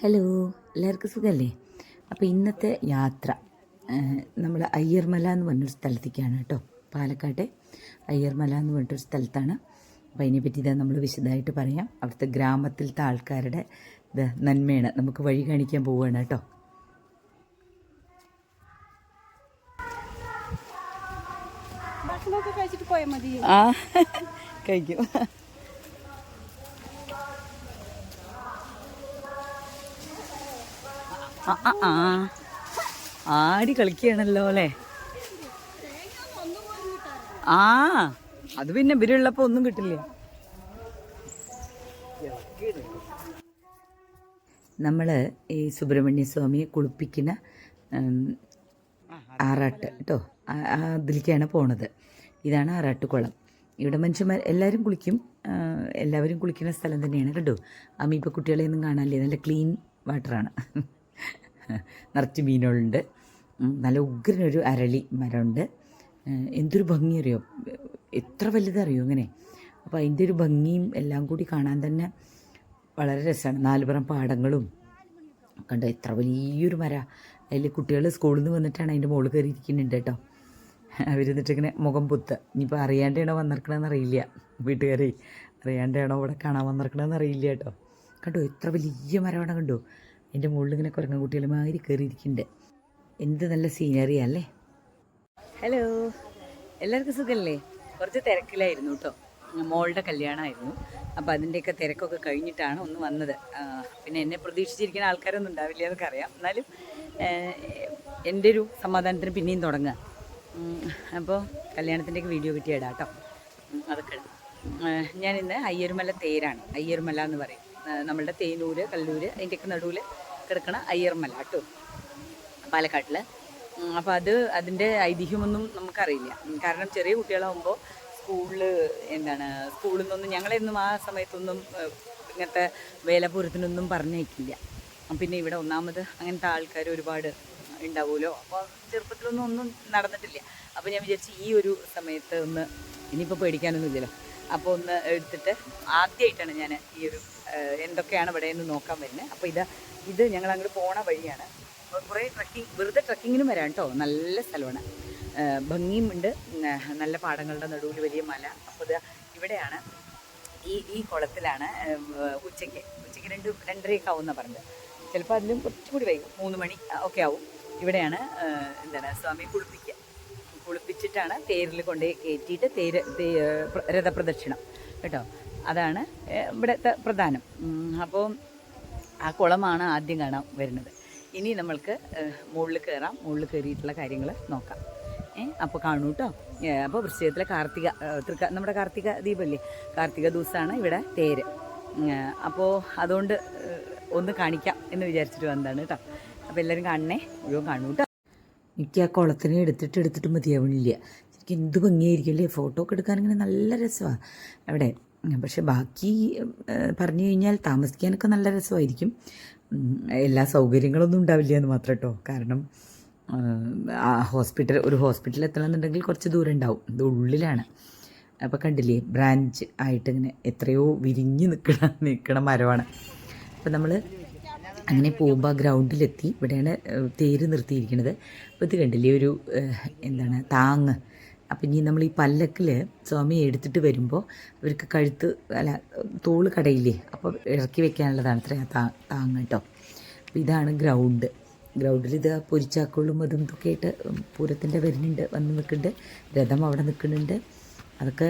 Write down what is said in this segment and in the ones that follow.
Hello എല്ലാവർക്കും സുഖമല്ലേ അപ്പോൾ ഇന്നത്തെ യാത്ര നമ്മൾ അയ്യർമല എന്ന് പറഞ്ഞൊരു സ്ഥലത്തേക്കാണ് കേട്ടോ. പാലക്കാട്ടെ അയ്യർമല എന്ന് പറഞ്ഞിട്ടൊരു സ്ഥലത്താണ്. അപ്പോൾ അതിനെപ്പറ്റി ഇതാ നമ്മൾ വിശദമായിട്ട് പറയാം. അവിടുത്തെ ഗ്രാമത്തിലത്തെ ആൾക്കാരുടെ ഇത് നന്മയാണ്. നമുക്ക് വഴി കാണിക്കാൻ പോവുകയാണ് കേട്ടോ. ആ കഴിക്കും. ആ ആ ആ. ആടി കളിക്കുകയാണല്ലോ അല്ലേ? ആ അത് പിന്നെ ബിരിയുള്ളപ്പോ ഒന്നും കിട്ടില്ല? നമ്മൾ ഈ സുബ്രഹ്മണ്യ സ്വാമിയെ കുളിപ്പിക്കുന്ന ആറാട്ട് കേട്ടോ. അതിലേക്കാണ് പോണത്. ഇതാണ് ആറാട്ടുകുളം ഇവിടെ മനുഷ്യന്മാർ എല്ലാവരും കുളിക്കും. എല്ലാവരും കുളിക്കുന്ന സ്ഥലം തന്നെയാണ്. കേട്ടോ അമ്മ ഇപ്പോൾ കുട്ടികളെയൊന്നും കാണാനില്ലേ? നല്ല ക്ലീൻ വാട്ടറാണ്. നിറച്ച് മീനുകളുണ്ട്. നല്ല ഉഗ്രനൊരു അരളി മരമുണ്ട്. എന്തൊരു ഭംഗി അറിയോ എത്ര വലുതറിയോ ഇങ്ങനെ? അപ്പോൾ അതിന്റെ ഒരു ഭംഗിയും എല്ലാം കൂടി കാണാൻ തന്നെ വളരെ രസമാണ്. നാലുപുറം പാടങ്ങളും. കണ്ടോ എത്ര വലിയൊരു മര. അതിൽ കുട്ടികൾ സ്കൂളിൽ നിന്ന് വന്നിട്ടാണ് അതിന്റെ മുകളിൽ കയറി ഇരിക്കുന്നുണ്ട് കേട്ടോ അവരെന്നിട്ട് ഇങ്ങനെ മുഖം പുത്ത്. ഇനിയിപ്പോൾ അറിയാണ്ടാണോ വന്നിരിക്കണമെന്ന് അറിയില്ല. വീട്ടുകാരെ അറിയാണ്ടാണോ ഇവിടെ കാണാൻ വന്നിരിക്കണമെന്ന് അറിയില്ല കേട്ടോ. കണ്ടോ എത്ര വലിയ മരമാണ് കണ്ടോ? അതിന്റെ മുകളിൽ ഇങ്ങനെ കുരങ്ങ കുട്ടികൾ മാതിരി കയറി ഇരിക്കുന്നുണ്ട് എന്ത് നല്ല സീനറി അല്ലേ? ഹലോ എല്ലാവർക്കും സുഖമല്ലേ കുറച്ച് തിരക്കിലായിരുന്നു കേട്ടോ. മോളുടെ കല്യാണമായിരുന്നു. അപ്പോൾ അതിന്റെയൊക്കെ തിരക്കൊക്കെ കഴിഞ്ഞിട്ടാണ് ഒന്ന് വന്നത്. പിന്നെ എന്നെ പ്രതീക്ഷിച്ചിരിക്കുന്ന ആൾക്കാരൊന്നും ഉണ്ടാവില്ല എന്നൊക്കെ അറിയാം. എന്നാലും എന്റെ ഒരു സമാധാനത്തിന് പിന്നെയും തുടങ്ങുക അപ്പോൾ കല്യാണത്തിന്റെയൊക്കെ വീഡിയോ കിട്ടിയിടാം കേട്ടോ. ഉം, അതൊക്കെ ഇടാം. ഏഹ്, ഞാനിന്ന് അയ്യർമല തേരാണ്. അയ്യർമല എന്ന് പറയും. നമ്മളുടെ തേനൂര് കല്ലൂര് അതിന്റെയൊക്കെ നടുവിൽ കിടക്കണ അയ്യർമല കേട്ടോ പാലക്കാട്ടിൽ അപ്പോൾ അത് അതിന്റെ ഐതിഹ്യമൊന്നും നമുക്കറിയില്ല. കാരണം ചെറിയ കുട്ടികളാകുമ്പോൾ സ്കൂളിൽ എന്താണ് സ്കൂളിൽ നിന്നൊന്നും ഞങ്ങളെന്നും ആ സമയത്തൊന്നും ഇങ്ങനത്തെ വേലപൂരത്തിനൊന്നും പറഞ്ഞേക്കില്ല പിന്നെ ഇവിടെ ഒന്നാമത് അങ്ങനത്തെ ആൾക്കാർ ഒരുപാട് ഉണ്ടാവുമല്ലോ. അപ്പോൾ ചെറുപ്പത്തിലൊന്നും ഒന്നും നടന്നിട്ടില്ല. അപ്പോൾ ഞാൻ വിചാരിച്ചു ഈ ഒരു സമയത്ത് ഒന്ന് ഇനിയിപ്പോൾ പേടിക്കാനൊന്നും ഇല്ലല്ലോ അപ്പോൾ ഒന്ന് എടുത്തിട്ട് ആദ്യമായിട്ടാണ് ഞാൻ ഈ ഒരു എന്തൊക്കെയാണ് ഇവിടെ നിന്ന് നോക്കാൻ വരുന്നത് അപ്പോൾ ഇത് ഇത് ഞങ്ങൾ അങ്ങോട്ട് പോണ വഴിയാണ്. കുറേ ട്രക്കിംഗ് വെറുതെ ട്രക്കിങ്ങിനും വരാം കേട്ടോ നല്ല സ്ഥലമാണ്. ഭംഗിയും ഉണ്ട്. നല്ല പാടങ്ങളുടെ നടുവിൽ വലിയ മല. അപ്പോൾ ഇത് ഇവിടെയാണ്. ഈ ഈ കുളത്തിലാണ് ഉച്ചയ്ക്ക്. ഉച്ചയ്ക്ക് രണ്ട് രണ്ടരയൊക്കെ ആവുമെന്നാണ് പറഞ്ഞത്. ചിലപ്പോൾ അതിലും കുറച്ചുകൂടി വൈകും. മൂന്ന് മണി ഒക്കെ ആവും. ഇവിടെയാണ് എന്താണ് സ്വാമി കുളിപ്പിക്കുക കുളിപ്പിച്ചിട്ടാണ് തേരിൽ കൊണ്ടുപോയി കയറ്റിയിട്ട് തേര് രഥപ്രദക്ഷിണം. കേട്ടോ? അതാണ് ഇവിടുത്തെ പ്രധാനം. അപ്പോൾ ആ കുളമാണ് ആദ്യം കാണാൻ വരുന്നത്. ഇനി നമ്മൾക്ക് മുകളിൽ കയറാം മുകളിൽ കയറിയിട്ടുള്ള കാര്യങ്ങൾ നോക്കാം. ഏഹ് അപ്പോൾ കാണൂ കേട്ടോ അപ്പോൾ വൃശ്ചികത്തിലെ കാർത്തിക തൃക്ക നമ്മുടെ കാർത്തിക ദീപമല്ലേ കാർത്തിക ദിവസമാണ് ഇവിടെ തേര്. അപ്പോൾ അതുകൊണ്ട് ഒന്ന് കാണിക്കാം എന്ന് വിചാരിച്ചിട്ട് വന്നതാണ് കേട്ടോ അപ്പോൾ എല്ലാവരും കാണണേ മുഴുവൻ കാണൂ കേട്ടോ എനിക്ക് ആ കുളത്തിനെ എടുത്തിട്ട് എടുത്തിട്ട് മതിയാവണില്ല. എനിക്ക് എന്ത് ഭംഗിയായിരിക്കും അല്ലേ? ഫോട്ടോ ഒക്കെ എടുക്കാൻ ഇങ്ങനെ നല്ല രസമാണ് അവിടെ പക്ഷെ ബാക്കി പറഞ്ഞു കഴിഞ്ഞാൽ താമസിക്കാനൊക്കെ നല്ല രസമായിരിക്കും. എല്ലാ സൗകര്യങ്ങളൊന്നും ഉണ്ടാവില്ല എന്ന് മാത്രം കേട്ടോ. കാരണം ഹോസ്പിറ്റൽ ഒരു ഹോസ്പിറ്റലിൽ എത്തണമെന്നുണ്ടെങ്കിൽ കുറച്ച് ദൂരം ഉണ്ടാവും. ഇത് ഉള്ളിലാണ്. അപ്പോൾ കണ്ടില്ലേ ബ്രാഞ്ച് ആയിട്ട് ഇങ്ങനെ എത്രയോ വിരിഞ്ഞ് നിൽക്കണ നിൽക്കണ മരമാണ്. അപ്പോൾ നമ്മൾ അങ്ങനെ പോകുമ്പോൾ ഗ്രൗണ്ടിലെത്തി. ഇവിടെയാണ് തേര് നിർത്തിയിരിക്കുന്നത് അപ്പോൾ ഇത് കണ്ടില്ലേ ഒരു എന്താണ് താങ്ങ്. അപ്പം ഇനി നമ്മൾ ഈ പല്ലക്കിൽ സ്വാമിയെ എടുത്തിട്ട് വരുമ്പോൾ അവർക്ക് കഴുത്ത് അല്ല തോൾ കടയില്ലേ? അപ്പോൾ ഇറക്കി വെക്കാനുള്ളതാണ് അത്ര താ താങ്ങ് കേട്ടോ. അപ്പോൾ ഇതാണ് ഗ്രൗണ്ട്. ഗ്രൗണ്ടിൽ ഇത് പൊരിച്ചാക്കുള്ളും അതും ഇതൊക്കെ ആയിട്ട് പൂരത്തിന്റെ വരുന്നുണ്ട് വന്ന് നിൽക്കുന്നുണ്ട്. രഥം അവിടെ നിൽക്കുന്നുണ്ട്. അതൊക്കെ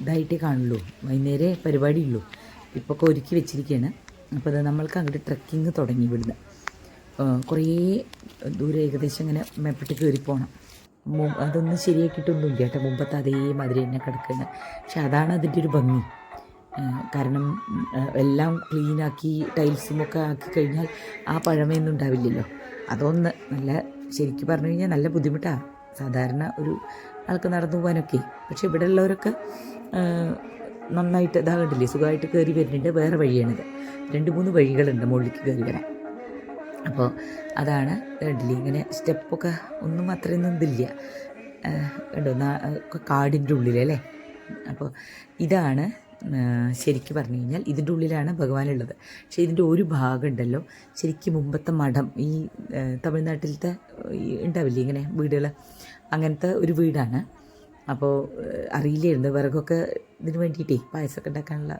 ഇതായിട്ടേ കാണുള്ളൂ. വൈകുന്നേരം പരിപാടിയുള്ളൂ. ഇപ്പോൾ ഒക്കെ ഒരുക്കി വെച്ചിരിക്കുകയാണ് അപ്പോൾ അത് നമ്മൾക്ക് അങ്ങോട്ട് ട്രക്കിങ് തുടങ്ങി ഇവിടുന്ന്. കുറേ ദൂരെ ഏകദേശം ഇങ്ങനെ മെപ്പിട്ട് കയറി പോകണം അതൊന്നും ശരിയാക്കിയിട്ടൊന്നുമില്ല. കേട്ടോ മുമ്പത്തെ അതേമാതിരി തന്നെ കിടക്കുന്നത് പക്ഷെ അതാണ് അതിന്റെ ഒരു ഭംഗി. കാരണം എല്ലാം ക്ലീനാക്കി ടൈൽസും ഒക്കെ ആക്കി കഴിഞ്ഞാൽ ആ പഴമയൊന്നും ഉണ്ടാവില്ലല്ലോ. അതൊന്ന് നല്ല ശരിക്കും പറഞ്ഞു കഴിഞ്ഞാൽ നല്ല ബുദ്ധിമുട്ടാണ് സാധാരണ ഒരു ആൾക്ക് നടന്നു പോകാനൊക്കെ. പക്ഷെ ഇവിടെ ഉള്ളവരൊക്കെ നന്നായിട്ട് ഇതാകണ്ടില്ലേ? സുഖമായിട്ട് കയറി വരുന്നുണ്ട്. വേറെ വഴിയാണിത്. രണ്ട് മൂന്ന് വഴികളുണ്ട് മുകളിലേക്ക് കയറി വരാൻ. അപ്പോൾ അതാണ് കണ്ടില്ലേ ഇങ്ങനെ സ്റ്റെപ്പൊക്കെ ഒന്നും അത്രയൊന്നും ഇതില്ല. ഏഹ് കണ്ടോ കാടിന്റെ ഉള്ളിലല്ലേ അപ്പോൾ ഇതാണ് ശരിക്കും പറഞ്ഞു കഴിഞ്ഞാൽ ഇതിന്റെ ഉള്ളിലാണ് ഭഗവാനുള്ളത് പക്ഷേ ഇതിന്റെ ഒരു ഭാഗം ഉണ്ടല്ലോ. ശരിക്കും മുമ്പത്തെ മഠം ഈ തമിഴ്നാട്ടിലത്തെ ഉണ്ടാവില്ലേ ഇങ്ങനെ വീടുകൾ? അങ്ങനത്തെ ഒരു വീടാണ്. അപ്പോൾ അറിയില്ലായിരുന്നു. വിറകൊക്കെ ഇതിന് വേണ്ടിയിട്ടേ പായസമൊക്കെ ഉണ്ടാക്കാനുള്ള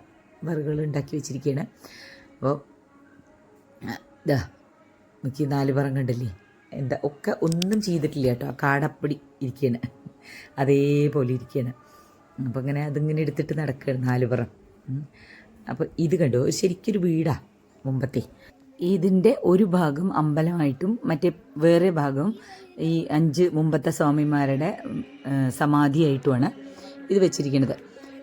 വിറകുകൾ ഉണ്ടാക്കി വെച്ചിരിക്കുകയാണ്. അപ്പോൾ ഇതാ നോക്കി നാല് പറം കണ്ടല്ലേ? എന്താ ഒക്കെ ഒന്നും ചെയ്തിട്ടില്ല കേട്ടോ. ആ കാടപ്പടി ഇരിക്കുകയാണ് അതേപോലെ ഇരിക്കുകയാണ് അപ്പോൾ ഇങ്ങനെ അതിങ്ങനെ എടുത്തിട്ട് നടക്കുകയാണ് നാല് പറം. അപ്പോൾ ഇത് കണ്ടോ? ശരിക്കൊരു വീടാണ് മുമ്പത്തെ. ഇതിന്റെ ഒരു ഭാഗം അമ്പലമായിട്ടും മറ്റേ വേറെ ഭാഗം ഈ അഞ്ച് മുമ്പത്തെ സ്വാമിമാരുടെ സമാധിയായിട്ടുമാണ് ഇത് വെച്ചിരിക്കുന്നത്.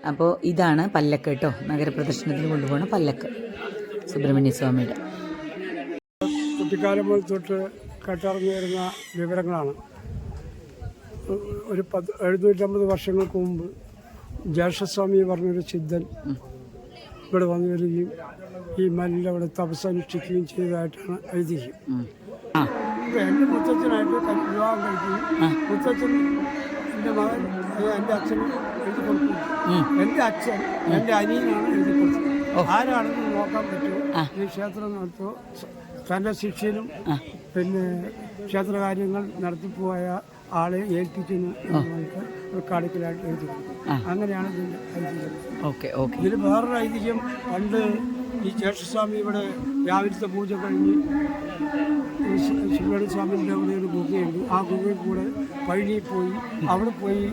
അപ്പോൾ ഇതാണ് പല്ലക്ക് കേട്ടോ. നഗരപ്രദർശനത്തിന് കൊണ്ടുപോകുന്ന പല്ലക്ക് സുബ്രഹ്മണ്യ സ്വാമിയുടെ. കുട്ടിക്കാലം മുതൽ തൊട്ട് കേട്ടറിഞ്ഞു വരുന്ന വിവരങ്ങളാണ്. ഒരു പത്ത് എഴുന്നൂറ്റമ്പത് വർഷങ്ങൾക്ക് മുമ്പ് ജ്യേഷ്ഠസ്വാമി പറഞ്ഞൊരു സിദ്ധൻ ഇവിടെ വന്നു വരികയും ഈ മലിൽ അവിടെ തപസ്സനുഷ്ഠിക്കുകയും ചെയ്തതായിട്ടാണ് ഐതിഹ്യം എന്റെ മുത്തച്ഛനായിട്ട് വിവാഹം കഴിക്കുകയും മുത്തച്ഛൻ എന്റെ മകൻ എന്റെ അച്ഛൻ എഴുതി കൊടുക്കുന്നു. എന്റെ അച്ഛൻ എന്റെ അനിയനാണ് എഴുതി കൊടുത്തത് ആരാണെന്ന് നോക്കാൻ പറ്റുമോ? ഈ ക്ഷേത്രം നടത്തുമോ തന്റെ ശിക്ഷയിലും പിന്നെ ക്ഷേത്രകാര്യങ്ങൾ നടത്തിപ്പോയ ആളെ ഏൽപ്പിക്കുന്നു റെക്കാർഡിക്കലായിട്ട് എഴുതി. അങ്ങനെയാണ് ഇതിന്റെ ഐതിഹ്യം. Okay okay. ഇതിൽ വേറൊരു ഐതിഹ്യം പണ്ട് ഈ ജ്യേഷ്ഠസ്വാമി ഇവിടെ രാവിലത്തെ പൂജ കഴിഞ്ഞ് ഈ ശി- ശിവയുടെ സ്വാമിന്റെ അവിടെ ഒരു ഗുഹയുണ്ട്. ആ ഗുഹയിൽ കൂടെ പഴനി പോയി അവിടെ പോയി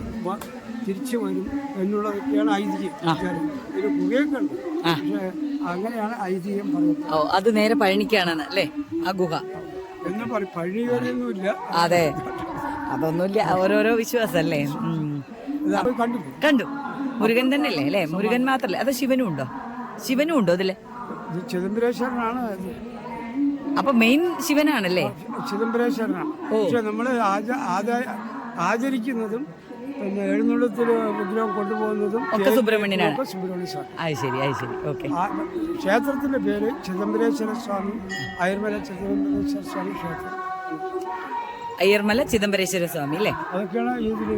തിരിച്ചു വരും എന്നുള്ളതൊക്കെയാണ് ഐതിഹ്യം ഗുഹയൊക്കെ ഉണ്ട്. പക്ഷേ അങ്ങനെയാണ് ഐതിഹ്യം പറയുന്നത്. ഓ അത് നേരെ പഴനിക്കാണെന്ന് അല്ലേ? ആ ഗുഹ. എന്ന് പറയും. പഴനി വരെയൊന്നുമില്ല അതെ. അതൊന്നുമില്ല. ഓരോരോ വിശ്വാസല്ലേ. ഇത് കണ്ടില്ല? കണ്ടു. മുരുകൻ തന്നെ അല്ലേ? അല്ലേ മുരുകൻ മാത്രല്ലേ അത് ശിവനും ഉണ്ടോ? ശിവനും ഉണ്ടോ അതിൽ? ഇത് ചിദംബരേശ്വരനാണ്. ഇത്. അപ്പൊ മെയിൻ ശിവനാണല്ലേ? ചിദംബരേശ്വരനാണ്. പക്ഷെ നമ്മൾ ആചരിക്കുന്നതും പിന്നെ എഴുന്നള്ളത്തിൽ വിഗ്രഹം കൊണ്ടുപോകുന്നതും ഒക്കെ സുബ്രഹ്മണ്യനാണ്. സുബ്രഹ്മണ്യ സ്വാമി. അത് ശരി അത് ശരി. ഓക്കെ. ക്ഷേത്രത്തിന്റെ പേര് ചിദംബരേശ്വര സ്വാമി അയർമല ചിദംബരേശ്വര സ്വാമി ക്ഷേത്രം. അയ്യർമല ചിദംബരേശ്വര സ്വാമി അല്ലേ? അതൊക്കെയാണ് ഇതിൽ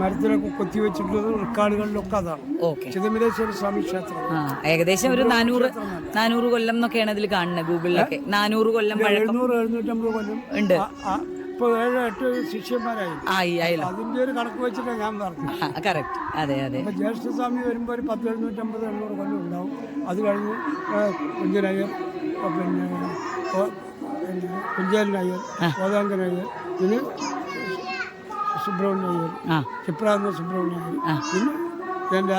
മരത്തിലൊക്കെ കൊത്തിവെച്ചിട്ടുള്ളത് ഉൾക്കാടുകളിലൊക്കെ അതാണ്. ഓക്കെ. ചിദംബരേശ്വര സ്വാമി ക്ഷേത്രം. ആ ഏകദേശം ഒരു നാനൂറ് നാനൂറ് കൊല്ലം എന്നൊക്കെയാണ് ഇതിൽ കാണുന്നത് ഗൂഗിളിലൊക്കെ. നാനൂറ് കൊല്ലം പഴക്കം. എഴുന്നൂറ് എഴുന്നൂറ്റമ്പത് കൊല്ലം ഉണ്ട്. എട്ട് ശിഷ്യന്മാരായി ആയി ആയില്ലോ? അതിന്റെ ഒരു കണക്ക് വെച്ചിട്ടാണ് ഞാൻ പറഞ്ഞത്. കറക്റ്റ് അതെ അതെ. ജ്യേഷ്ഠസ്വാമി വരുമ്പോൾ ഒരു പത്ത് എഴുന്നൂറ്റമ്പത് എണ്ണൂറ് കൊല്ലം ഉണ്ടാവും. അത് കഴിഞ്ഞ് കുഞ്ചനയ്യർ പിന്നെ കുഞ്ചേലനയ്യർ കോതാങ്കനയ്യർ പിന്നെ സുബ്രഹ്മണ്യ അയ്യർ ക്ഷിപ്രാനന്ദ സുബ്രഹ്മണ്യ അയ്യർ പിന്നെ എന്റെ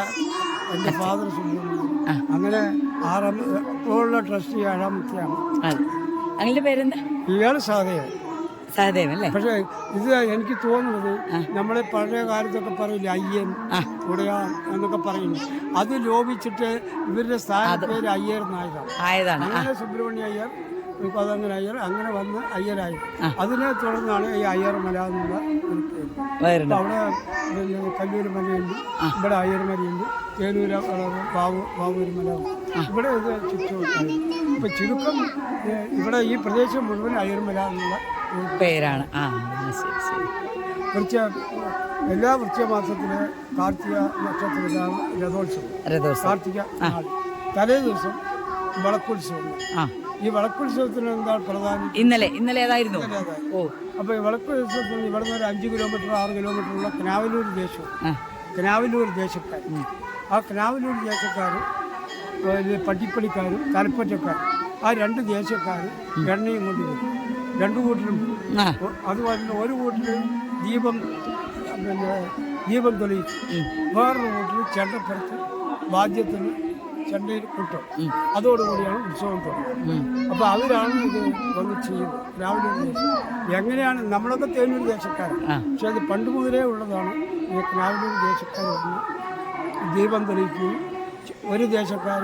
എന്റെ ഫാദർ സുബ്രഹ്മണ്യ. അങ്ങനെ ആറാം ഇപ്പോഴുള്ള ട്രസ്റ്റി ഏഴാമത്തെയാണ് അങ്ങനെ പേരെന്താ? ഇയാൾ സാധയാണ്. സഹദേവൻ അല്ലേ പക്ഷേ ഇത് എനിക്ക് തോന്നുന്നത് നമ്മളെ പഴയ കാലത്തൊക്കെ പറയില്ല അയ്യൻ ഉടയാൻ എന്നൊക്കെ പറയുന്നു. അത് ലോപിച്ചിട്ട് ഇവരുടെ സ്ഥാനപ്പേര് പേര് അയ്യർ നായകാണ് ആയതാണ് അങ്ങനെ സുബ്രഹ്മണ്യ അയ്യർ അയ്യർ അങ്ങനെ വന്ന് അയ്യരായി. അതിനെ തുടർന്നാണ് ഈ അയ്യർ മല എന്നുള്ള അവിടെ പിന്നെ കല്ലൂർ മലയുണ്ട് ഇവിടെ അയ്യർ മലയുണ്ട് തേനൂര ബാബു ബാബൂര് മല. ഇവിടെ ഇത് ചുറ്റും ഇപ്പൊ ചുരുക്കം ഇവിടെ ഈ പ്രദേശം മുഴുവൻ അയ്യർ മല എന്നുള്ള പേരാണ്. ആ ശരി ശരി. വൃക്ഷ എല്ലാ വൃക്ഷമാസത്തിലും കാർത്തിക നക്ഷത്രത്തിലാണ് രഥോത്സവം. രഥോത്സവം. കാർത്തിക തലേ ദിവസം വിളക്കുത്സവം. ആ. ഈ വിളക്കുത്സവത്തിന് എന്താ പ്രധാനം? ഇന്നലെ ഇന്നലെ ഏതായിരുന്നു? ഓ. അപ്പോൾ ഈ വിളക്കുത്സവത്തിന് ഇവിടെ നിന്ന് ഒരു അഞ്ച് കിലോമീറ്റർ ആറ് കിലോമീറ്റർ ഉള്ള കനാവലൂർ ദേശം. കനാവലൂർ ദേശക്കാർ ആ കനാവലൂർ ദേശക്കാർ പട്ടിപ്പണിക്കാരും തലപ്പറ്റക്കാരും ആ രണ്ട് ദേശക്കാർ എണ്ണയും കൊണ്ട് വരും രണ്ട് കൂട്ടിലും അതുപോലെ ആ വന്ന് ഒരു കൂട്ടിൽ ദീപം പിന്നെ ദീപം തൊളി വേറൊരു കൂട്ടിൽ ചെണ്ടപ്പുറത്ത് വാദ്യത്തിന് ചെണ്ടയിൽ കൂട്ടും അതോടുകൂടിയാണ് ഉത്സവം തുടങ്ങുന്നത്. അപ്പോൾ അവരാണ് ഇത് വന്ന് ചെയ്യുന്നത്. രാവിലെ ദേശം എങ്ങനെയാണ്? നമ്മളൊക്കെ തേനൂർ ദേശക്കാരൻ പക്ഷേ പക്ഷെ അത് പണ്ട് മുതലേ ഉള്ളതാണ്. ഈ രാവിലെ ദേശക്കാർ വന്ന് ദീപം തെളിയിക്കുകയും ഒരു ദേശക്കാർ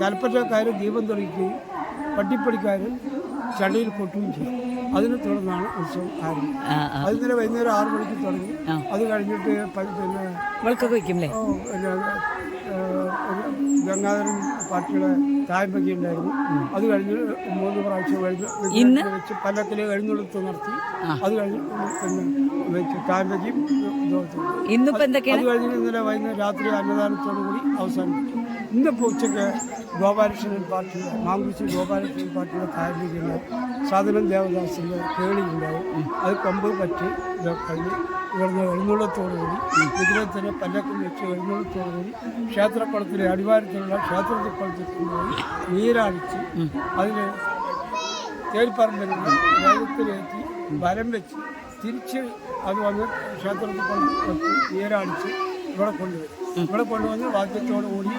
തലപ്പറ്റക്കാർ ദീപം തെളിയിക്കുകയും പട്ടിപ്പടിക്കാർ ചടയിൽ പൊട്ടും ചെയ്യും അതിനെ തുടർന്നാണ് ഉത്സവം ആരംഭിക്കുന്നത് അത് ഇന്നലെ വൈകുന്നേരം ആറ് മണിക്ക് തുടങ്ങി. അത് കഴിഞ്ഞിട്ട് പിന്നെ വിളക്കൊക്കെ വയ്ക്കുമല്ലേ ഗംഗാധരൻ പാർട്ടിയുടെ തായ്പതി ഉണ്ടായിരുന്നു. അത് കഴിഞ്ഞ് മൂന്ന് പ്രാവശ്യം കഴിഞ്ഞ് ഇന്ന്? വെച്ച് പല്ലക്കിൽ എഴുന്നള്ളത്ത് നടത്തി അത് കഴിഞ്ഞ് പിന്നെ വെച്ച് തായ്പതിയും ഇന്നിപ്പോ എന്തൊക്കെയാണ്? അത് കഴിഞ്ഞ് ഇന്നലെ വൈകുന്നേരം രാത്രി അന്നദാനത്തോടു കൂടി അവസാനിപ്പിക്കും ഇന്നിപ്പോൾ ഉച്ചയ്ക്ക് ഗോപാലകൃഷ്ണൻ പാർട്ടിയുടെ മാങ്കുച്ചി ഗോപാലകൃഷ്ണൻ പാർട്ടിയുടെ താരതമ്യ സാധനം ദേവദാസിന്റെ കേളിയുണ്ടാവും അത് കൊമ്പ് പറ്റി കഴിഞ്ഞ് ഇവിടുന്ന് എഴുന്നള്ളത്തോടുകൂടി വിഗ്രഹത്തിന് പല്ലക്കം വെച്ച് എഴുന്നള്ളത്തോടുകൂടി ക്ഷേത്രക്കുളത്തിലെ അടിവാരത്തിലുള്ള ക്ഷേത്രത്തിൽ കുളത്തിൽ കൊണ്ടുപോയി നീരാടിച്ച് അതിൽ തേൽപ്പറമ്പിൽ വേഗത്തിലേറ്റി വരം വെച്ച് തിരിച്ച് അത് വന്ന് ക്ഷേത്രത്തിൽ കൊണ്ട് നീരാടിച്ച് ഇവിടെ കൊണ്ടുവരും. ഇവിടെ കൊണ്ടുവന്ന് വാദ്യത്തോടു കൂടി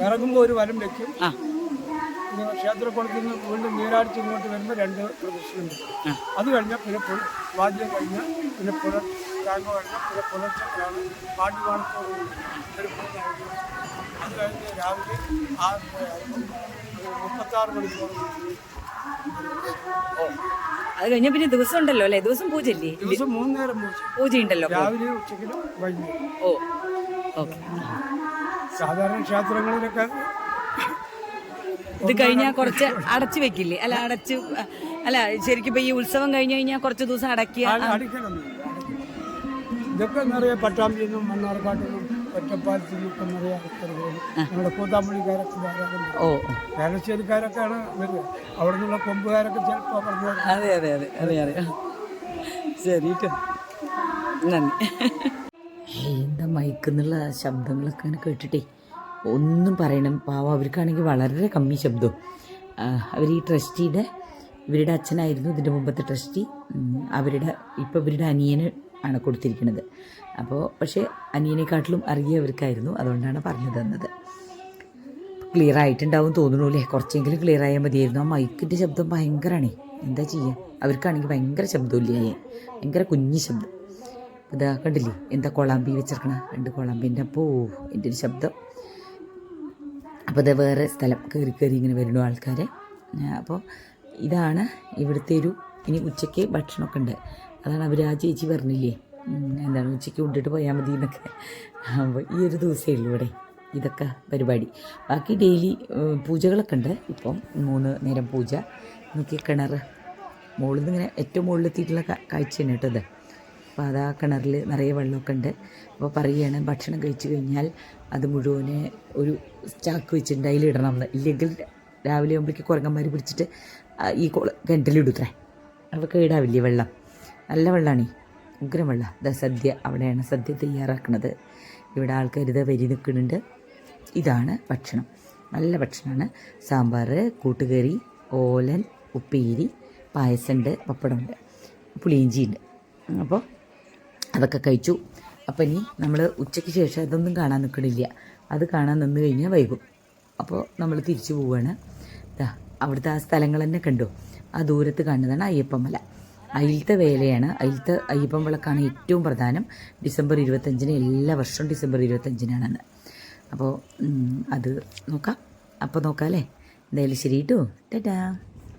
ഇറങ്ങുമ്പോൾ ഒരു വരം വെക്കും. ആ. ക്ഷേത്രക്കുളത്തിൽ നിന്ന് വീണ്ടും നീരാടിച്ച് ഇങ്ങോട്ട് വരുന്ന രണ്ട് വരും അത് കഴിഞ്ഞാൽ പിന്നെ പുല- വാദ്യം കഴിഞ്ഞ് പിന്നെ പുലർ ടാങ്ക് കഴിഞ്ഞാൽ പിന്നെ പുലർച്ചക്കാണ് പൂജ. അത് കഴിഞ്ഞ് രാവിലെ ആറ് മുപ്പത്താറ് മണിക്കൂർ അത് കഴിഞ്ഞ പിന്നെ ദിവസം ഉണ്ടല്ലോ അല്ലേ? ദിവസം പൂജയില്ലേ ദിവസം മൂന്നേരം പൂജ. പൂജയുണ്ടല്ലോ രാവിലെ ഉച്ചക്കിലും വൈകുന്നേരം ഓ. ഓക്കെ. സാധാരണ ക്ഷേത്രങ്ങളിലൊക്കെ ഇത് കഴിഞ്ഞാൽ കുറച്ച് അടച്ചു വെക്കില്ലേ? അല്ല അടച്ച് അല്ല ശരിക്കും ഇപ്പൊ ഈ ഉത്സവം കഴിഞ്ഞു കഴിഞ്ഞാൽ കുറച്ച് ദിവസം അടക്കിയ ഇതൊക്കെ നിറയെ പട്ടാമ്പിയിൽ നിന്നും മണ്ണാർക്കാട്ടിൽ നിന്നും ഒറ്റപ്പാലത്തിൽ നിന്നൊക്കെ നിറയെ ആൾക്കാർ വരും നമ്മുടെ കൂത്താമ്പള്ളിക്കാരൊക്കെ ധാരാളം വേലശ്ശേരിക്കാരൊക്കെയാണ് വരിക. അവിടെ നിന്നുള്ള കൊമ്പുകാരൊക്കെ ചിലപ്പോൾ പറഞ്ഞു അതെ അതെ അതെ അതെ അതെ. ശരി. നന്ദി. എന്താ മയക്കുന്നുള്ള ശബ്ദങ്ങളൊക്കെ ഇങ്ങനെ കേട്ടിട്ടേ ഒന്നും പറയണം. പാവം അവർക്കാണെങ്കിൽ വളരെ കമ്മി ശബ്ദവും അവർ ഈ ട്രസ്റ്റിയുടെ ഇവരുടെ അച്ഛനായിരുന്നു ഇതിന്റെ മുമ്പത്തെ ട്രസ്റ്റി. അവരുടെ ഇപ്പോൾ ഇവരുടെ അനിയന് ആണ് കൊടുത്തിരിക്കുന്നത്. അപ്പോൾ പക്ഷേ അനിയനെക്കാട്ടിലും അറിയവർക്കായിരുന്നു അതുകൊണ്ടാണ് പറഞ്ഞു തന്നത്. ക്ലിയർ ആയിട്ടുണ്ടാവും തോന്നുന്നു അല്ലേ? കുറച്ചെങ്കിലും ക്ലിയർ ആയാൽ മതിയായിരുന്നു. ആ മൈക്കിന്റെ ശബ്ദം ഭയങ്കരമാണേ എന്താ ചെയ്യുക അവർക്കാണെങ്കിൽ ഭയങ്കര ശബ്ദമില്ലേ ഭയങ്കര കുഞ്ഞു ശബ്ദം. ഇതാ കണ്ടില്ലേ? എന്താ കൊളാമ്പി വെച്ചിരിക്കണ രണ്ട് കൊളാമ്പിന്റെ അപ്പോൾ എന്റെ ഒരു ശബ്ദം. അപ്പോൾ ഇത് വേറെ സ്ഥലം കയറി കയറി ഇങ്ങനെ വരുന്നു ആൾക്കാർ അപ്പോൾ ഇതാണ് ഇവിടുത്തെ ഒരു ഇനി ഉച്ചയ്ക്ക് ഭക്ഷണമൊക്കെ ഉണ്ട്. അതാണ് അവർ ആ ചേച്ചി പറഞ്ഞില്ലേ? എന്താണ് ഉച്ചയ്ക്ക് കൊണ്ടിട്ട് പോയാൽ മതി എന്നൊക്കെ. അപ്പോൾ ഈ ഒരു ദിവസമേ ഉള്ളൂ ഇവിടെ ഇതൊക്കെ പരിപാടി. ബാക്കി ഡെയിലി പൂജകളൊക്കെ ഉണ്ട്. ഇപ്പം മൂന്ന് നേരം പൂജ. നോക്കി കിണർ മുകളിൽ നിന്ന് ഇങ്ങനെ ഏറ്റവും മുകളിലെത്തിയിട്ടുള്ള കാഴ്ചയാണ് കേട്ടോ ഇത്. അപ്പോൾ അത് ആ കിണറിൽ നിറയെ വെള്ളമൊക്കെ ഉണ്ട് അപ്പോൾ പറയുകയാണ് ഭക്ഷണം കഴിച്ചു കഴിഞ്ഞാൽ അത് മുഴുവനെ ഒരു ചാക്ക് വെച്ചിട്ടുണ്ട് അതിലിടണം എന്ന്. ഇല്ലെങ്കിൽ രാവിലെ ആകുമ്പോഴേക്ക് കുരങ്ങന്മാർ പിടിച്ചിട്ട് ഈ കുള കിണറ്റിലിടുത്രേ അപ്പോൾ കേടാവില്ലേ വെള്ളം? നല്ല വെള്ളമാണ് ഉഗ്രം വെള്ളം. ഇതാ സദ്യ അവിടെയാണ് സദ്യ തയ്യാറാക്കുന്നത് ഇവിടെ ആൾക്കാർ ഇത് വരി നിൽക്കുന്നുണ്ട്. ഇതാണ് ഭക്ഷണം. നല്ല ഭക്ഷണമാണ് സാമ്പാർ കൂട്ടുകറി ഓലൻ ഉപ്പേരി പായസമുണ്ട് പപ്പടമുണ്ട് പുളിയിഞ്ചിയുണ്ട്. അപ്പോൾ അതൊക്കെ കഴിച്ചു. അപ്പം ഇനി നമ്മൾ ഉച്ചയ്ക്ക് ശേഷം അതൊന്നും കാണാൻ നിൽക്കണില്ല അത് കാണാൻ നിന്ന് കഴിഞ്ഞാൽ വൈകും. അപ്പോൾ നമ്മൾ തിരിച്ചു പോവുകയാണ് അവിടുത്തെ ആ സ്ഥലങ്ങൾ തന്നെ കണ്ടു? ആ ദൂരത്ത് കാണുന്നതാണ് അയ്യപ്പമല. അയിലത്തെ വേലയാണ്. അയിലത്തെ അയ്യപ്പൻ വിളക്കാണ് ഏറ്റവും പ്രധാനം. ഡിസംബർ ഇരുപത്തഞ്ചിന് എല്ലാ വർഷവും ഡിസംബർ ഇരുപത്തഞ്ചിനാണെന്ന്. അപ്പോൾ അത് നോക്കാം. അപ്പോൾ നോക്കാം അല്ലേ എന്തായാലും ശരി കേട്ടോ ടാറ്റാ